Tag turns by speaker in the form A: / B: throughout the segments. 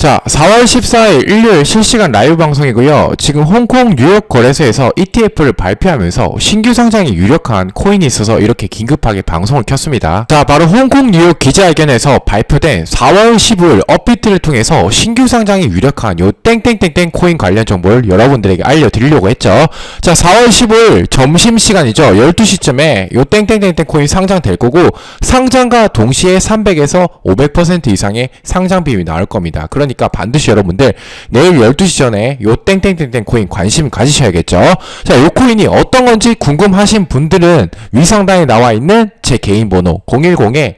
A: 자, 4월 14일 일요일 실시간 라이브 방송이고요. 지금 홍콩 뉴욕 거래소에서 ETF를 발표하면서 신규 상장이 유력한 코인이 있어서 이렇게 긴급하게 방송을 켰습니다. 자, 바로 홍콩 뉴욕 기자회견에서 발표된 4월 15일 업비트를 통해서 신규 상장이 유력한 요 땡땡땡땡 코인 관련 정보를 여러분들에게 알려드리려고 했죠. 자, 4월 15일 점심시간이죠. 12시쯤에 요 땡땡땡땡 코인 상장될 거고 상장과 동시에 300에서 500% 이상의 상장 비율이 나올 겁니다. 그 러니까 반드시 여러분들 내일 12시 전에 요 땡땡땡땡 코인 관심 가지셔야겠죠. 자, 요 코인이 어떤 건지 궁금하신 분들은 위상단에 나와 있는 제 개인 번호 010에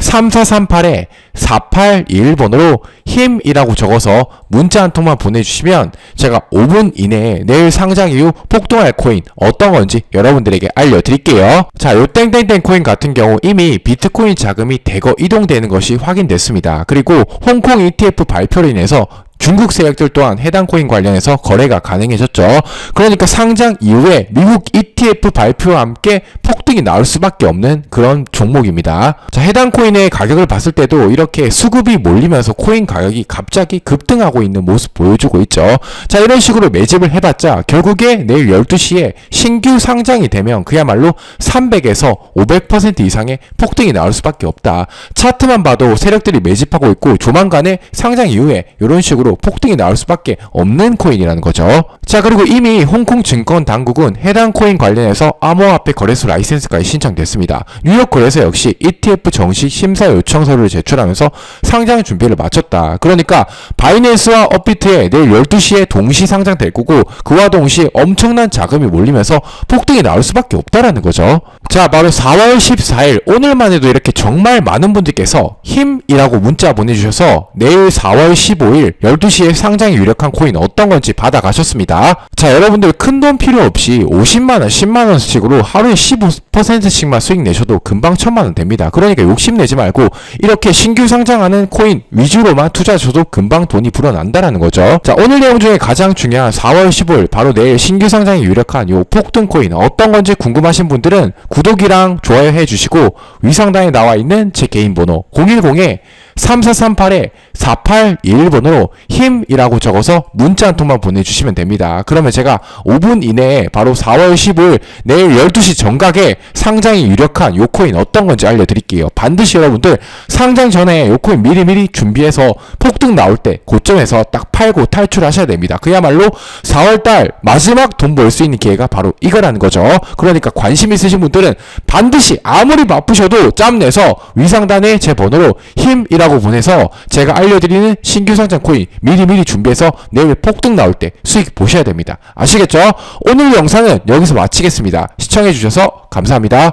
A: 3438에 4821번으로 힘이라고 적어서 문자 한 통만 보내주시면 제가 5분 이내에 내일 상장 이후 폭등할 코인 어떤 건지 여러분들에게 알려드릴게요. 자, 요 땡땡땡 코인 같은 경우 이미 비트코인 자금이 대거 이동되는 것이 확인됐습니다. 그리고 홍콩 ETF 발표로 인해서 중국 세력들 또한 해당 코인 관련해서 거래가 가능해졌죠. 그러니까 상장 이후에 미국 ETF 발표와 함께 폭등이 나올 수밖에 없는 그런 종목입니다. 자, 해당 코인의 가격을 봤을 때도 이렇게 수급이 몰리면서 코인 가격이 갑자기 급등하고 있는 모습 보여주고 있죠. 자, 이런 식으로 매집을 해봤자 결국에 내일 12시에 신규 상장이 되면 그야말로 300에서 500% 이상의 폭등이 나올 수밖에 없다. 차트만 봐도 세력들이 매집하고 있고 조만간에 상장 이후에 이런 식으로 폭등이 나올 수밖에 없는 코인이라는 거죠. 자, 그리고 이미 홍콩 증권 당국은 해당 코인 관련해서 암호화폐 거래소 라이센스까지 신청됐습니다. 뉴욕 거래소 역시 ETF 정식 심사 요청서를 제출하면서 상장 준비를 마쳤다. 그러니까 바이낸스와 업비트에 내일 12시에 동시 상장될 거고 그와 동시에 엄청난 자금이 몰리면서 폭등이 나올 수밖에 없다라는 거죠. 자, 바로 4월 14일 오늘만 해도 이렇게 정말 많은 분들께서 힘이라고 문자 보내주셔서 내일 4월 15일 12 시에 상장이 유력한 코인 어떤 건지 받아가셨습니다. 자, 여러분들 큰 돈 필요 없이 50만원, 10만원씩으로 하루에 15%씩만 수익 내셔도 금방 천만원 됩니다. 그러니까 욕심내지 말고 이렇게 신규 상장하는 코인 위주로만 투자하셔도 금방 돈이 불어난다라는 거죠. 자, 오늘 내용 중에 가장 중요한 4월 15일 바로 내일 신규 상장이 유력한 요 폭등 코인 어떤 건지 궁금하신 분들은 구독이랑 좋아요 해주시고 위상단에 나와 있는 제 개인 번호 010에 3438에 4821번으로 힘이라고 적어서 문자 한 통만 보내주시면 됩니다. 그러면 제가 5분 이내에 바로 4월 15일 내일 12시 정각에 상장이 유력한 요 코인 어떤 건지 알려드릴게요. 반드시 여러분들 상장 전에 요 코인 미리미리 준비해서 폭등 나올 때 고점에서 딱 팔고 탈출하셔야 됩니다. 그야말로 4월달 마지막 돈 벌 수 있는 기회가 바로 이거라는 거죠. 그러니까 관심 있으신 분들은 반드시 아무리 바쁘셔도 짬 내서 위상단에 제 번호로 힘이라고 보내서 제가 알려드리는 신규 상장 코인 미리미리 준비해서 내일 폭등 나올 때 수익 보셔야 됩니다. 아시겠죠? 오늘 영상은 여기서 마치겠습니다. 시청해주셔서 감사합니다.